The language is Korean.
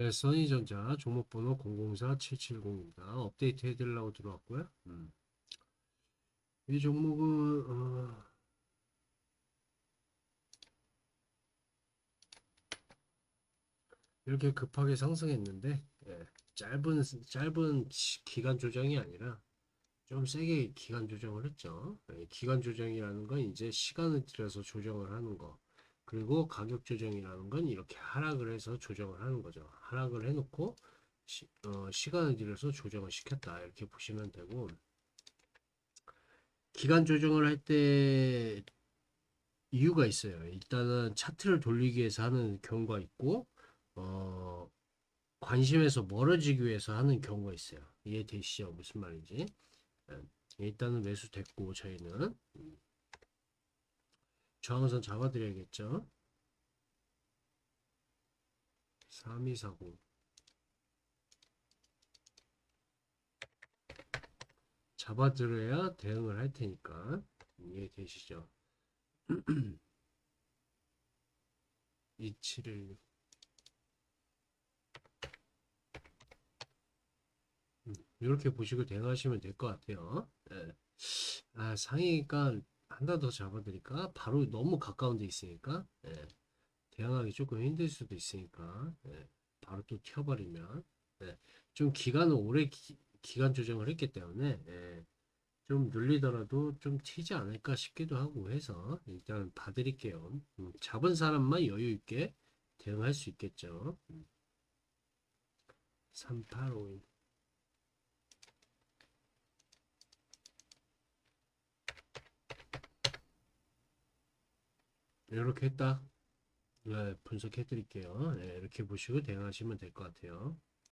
네, 써니전자 종목번호 004770입니다. 업데이트 해드리려고 들어왔고요. 음. 이 종목은 어, 이렇게 급하게 상승했는데 예, 짧은 짧은 시- 기간 조정이 아니라 좀 세게 기간 조정을 했죠. 예, 기간 조정이라는 건 이제 시간을 들여서 조정을 하는 거. 그리고 가격 조정이라는 건 이렇게 하락을 해서 조정을 하는 거죠. 하락을 해놓고 시, 어, 시간을 들여서 조정을 시켰다. 이렇게 보시면 되고 기간 조정을 할 때 이유가 있어요. 일단은 차트를 돌리기 위해서 하는 경우가 있고 어, 관심에서 멀어지기 위해서 하는 경우가 있어요. 이해 되시죠? 무슨 말인지. 예, 일단은 매수됐고 저희는 음. 저항선 잡아드려야겠죠. 3240 잡아들어야 대응을 할 테니까 이해되시죠? 2716 이렇게 보시고 대응하시면 될 것 같아요. 예. 아, 상위가 하나 더 잡아드릴까? 바로 너무 가까운 데 있으니까 예. 대응하기 조금 힘들 수도 있으니까 예. 바로 또 튀어버리면 예. 좀 기간을 오래 기, 간 조정을 했기 때문에 예. 좀 눌리더라도 좀 튀지 않을까 싶기도 하고 해서 일단 봐드릴게요. 음, 잡은 사람만 여유 있게 대응할 수 있겠죠. 음. 3852 이렇게 했다. 네, 분석해 드릴게요. 네, 이렇게 보시고 대응하시면 될 것 같아요.